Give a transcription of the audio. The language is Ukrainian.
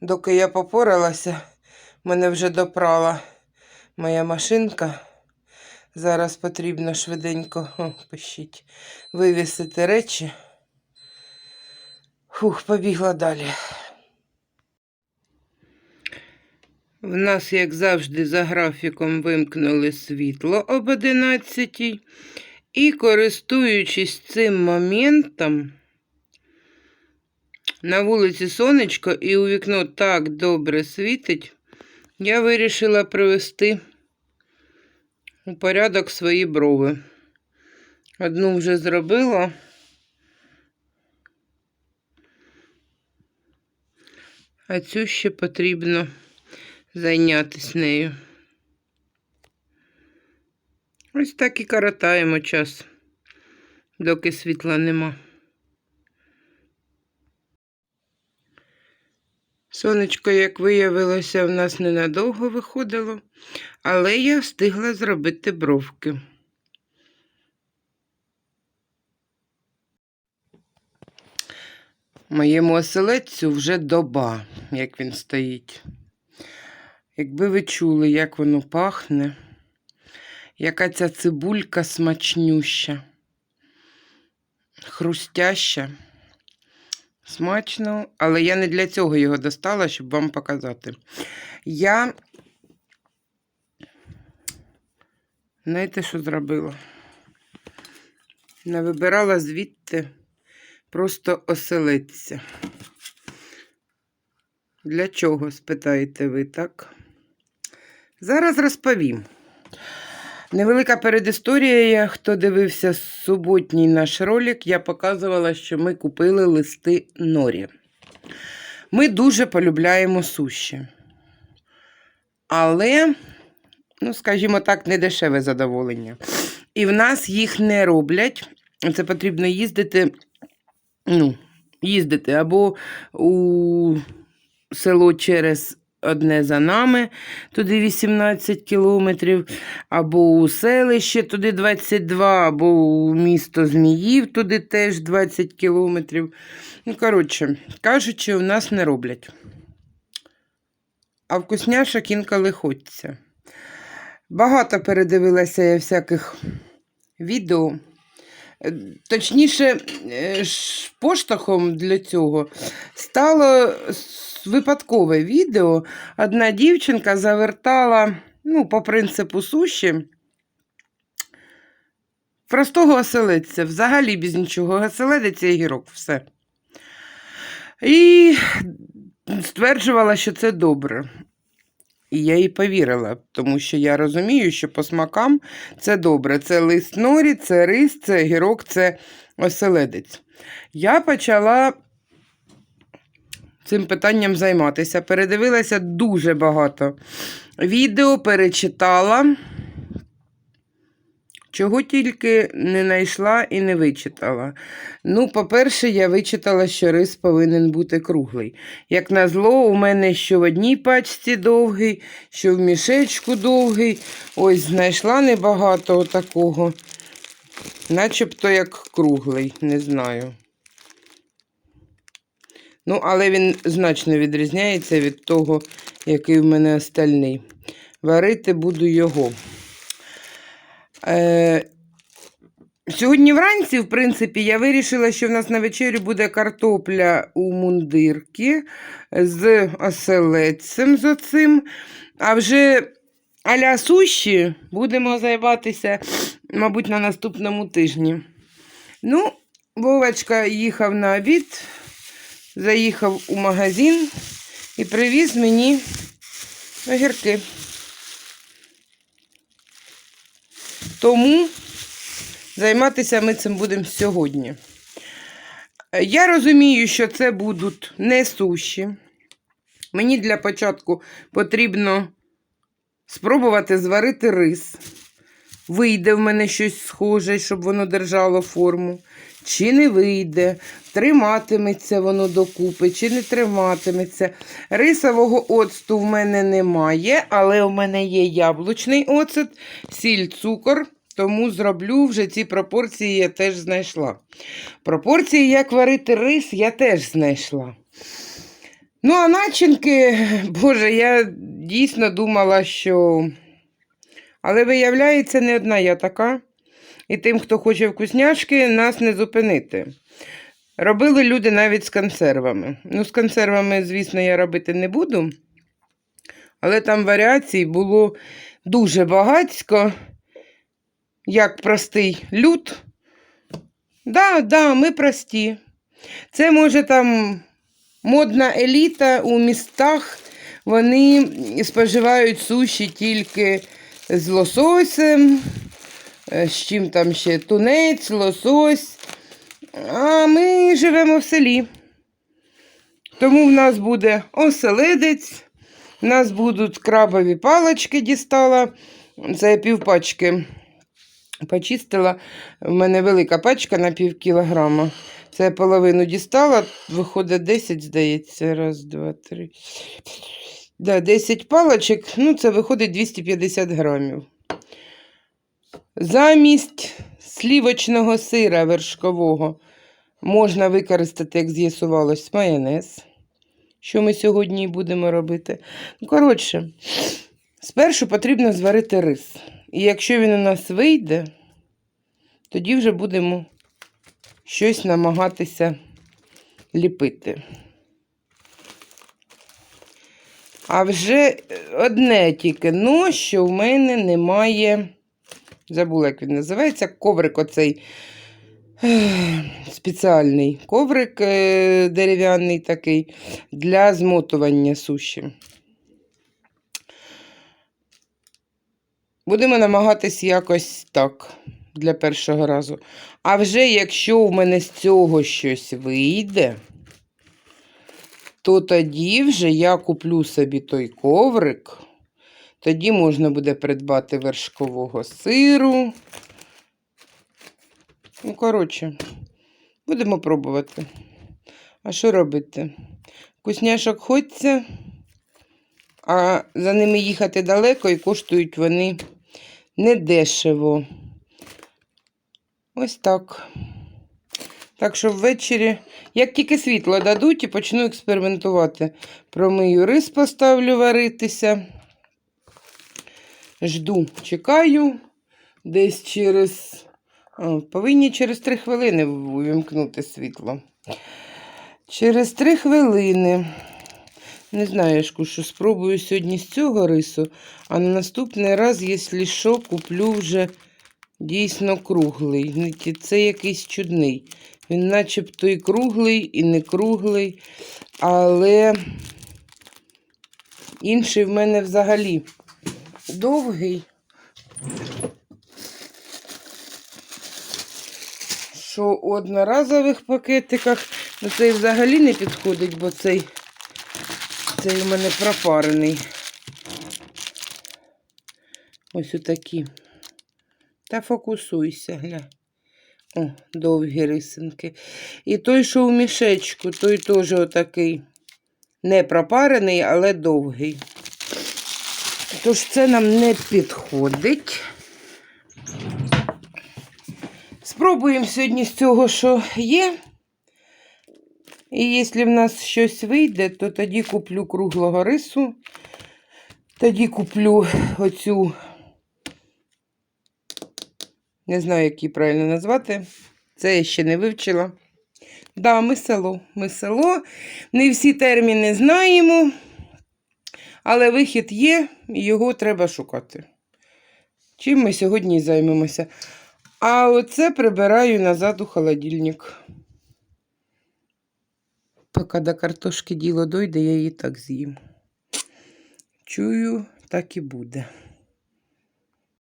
Доки я попоралася, мене вже допрала моя машинка. Зараз потрібно швиденько о, пишіть, вивісити речі. Фух, побігла далі. В нас, як завжди, за графіком вимкнули світло об 11 і, користуючись цим моментом, на вулиці сонечко і у вікно так добре світить, я вирішила привести у порядок свої брови. Одну вже зробила. А цю ще потрібно зайнятися нею. Ось так і коротаємо час, доки світла нема. Сонечко, як виявилося, в нас ненадовго виходило, але я встигла зробити бровки. Моєму оселедцю вже доба, як він стоїть. Якби ви чули, як воно пахне, яка ця цибулька смачнюща, хрустяща. Смачно, але я не для цього його достала, щоб вам показати. Я, знаєте, що зробила? Навибирала звідти просто оселедця. Для чого, спитаєте ви, так? Зараз розповім. Невелика передісторія. Хто дивився суботній наш ролик, я показувала, що ми купили листи норі. Ми дуже полюбляємо суші. Але, ну, скажімо так, не дешеве задоволення. І в нас їх не роблять. Це потрібно їздити, ну, їздити або у село через одне за нами, туди 18 кілометрів, або у селище туди 22, або у місто Зміїв туди теж 20 кілометрів. Ну, коротше, кажучи, у нас не роблять. А вкусняшок інколи хочеться. Багато передивилася я всяких відео. Точніше, е, поштовхом для цього стало випадкове відео. Одна дівчинка завертала, ну, по принципу суші, простого оселедця, взагалі без нічого. Оселедець і гірок, все. І стверджувала, що це добре. І я їй повірила, тому що я розумію, що по смакам це добре. Це лист норі, це рис, це гірок, це оселедець. Я почала цим питанням займатися. Передивилася дуже багато відео, перечитала. Чого тільки не знайшла і не вичитала. Ну, по-перше, я вичитала, що рис повинен бути круглий. Як назло, у мене що в одній пачці довгий, що в мішечку довгий. Ось знайшла небагато такого. Начебто як круглий, не знаю. Ну, але він значно відрізняється від того, який в мене остальний. Варити буду його. Е, Сьогодні вранці, в принципі, я вирішила, що в нас на вечерю буде картопля у мундирки з оселедцем з оцим. А вже аля суші будемо займатися, мабуть, на наступному тижні. Ну, Вовочка їхав на обід, заїхав у магазин і привіз мені огірки. Тому займатися ми цим будемо сьогодні. Я розумію, що це будуть не суші. Мені для початку потрібно спробувати зварити рис. Вийде в мене щось схоже, щоб воно держало форму. Чи не вийде, триматиметься воно докупи, чи не триматиметься. Рисового оцту в мене немає, але в мене є яблучний оцет, сіль, цукор. Тому зроблю вже ці пропорції я теж знайшла. Пропорції, як варити рис, я теж знайшла. Ну, а начинки, боже, я дійсно думала, що. Але виявляється, не одна я така. І тим, хто хоче вкусняшки, нас не зупинити. Робили люди навіть з консервами. Ну, з консервами, звісно, я робити не буду. Але там варіацій було дуже багатько, як простий люд. Да, да, ми прості. Це може там модна еліта у містах. Вони споживають суші тільки з лососем, з чим там ще тунець, лосось. А ми живемо в селі. Тому в нас буде оселедець, в нас будуть крабові палочки дістала. Це я півпачки почистила. У мене велика пачка на пів кілограма. Це я половину дістала, виходить 10, здається. Раз, два, три. Да, 10 палочок, ну це виходить 250 грамів. Замість слівочного сира вершкового можна використати, як з'ясувалось, майонез. Що ми сьогодні будемо робити. Ну, коротше, спершу потрібно зварити рис. І якщо він у нас вийде, тоді вже будемо щось намагатися ліпити. А вже одне тільки но, що в мене немає. Забула, як він називається, коврик оцей спеціальний коврик е, дерев'яний такий для змотування суші. Будемо намагатись якось так для першого разу. А вже якщо у мене з цього щось вийде, то тоді вже я куплю собі той коврик. Тоді можна буде придбати вершкового сиру. Ну, коротше, будемо пробувати. А що робити? Вкусняшок хочеться, а за ними їхати далеко і коштують вони недешево. Ось так. Так що ввечері, як тільки світло дадуть, і почну експериментувати. Промию рис поставлю варитися. Жду, чекаю. Десь через. Повинні через 3 хвилини увімкнути світло. Через 3 хвилини. Не знаю, що спробую сьогодні з цього рису, а на наступний раз, якщо що, куплю вже дійсно круглий. Це якийсь чудний. Він начебто і круглий, і не круглий, але інший в мене взагалі довгий. Що у одноразових пакетиках, ну цей взагалі не підходить, бо цей, цей у мене пропарений. Ось отакі. Та фокусуйся, гля. О, довгі рисинки. І той, що у мішечку, той теж отакий. Не пропарений, але довгий. Тож це нам не підходить. Спробуємо сьогодні з цього, що є. І якщо в нас щось вийде, то тоді куплю круглого рису. Тоді куплю оцю, не знаю, як її правильно назвати. Це я ще не вивчила. Да, ми село. Ми село. Не всі терміни знаємо, але вихід є, і його треба шукати. Чим ми сьогодні займемося. А оце прибираю назад у холодильник. Поки до картошки діло дойде, я її так з'їм. Чую, так і буде.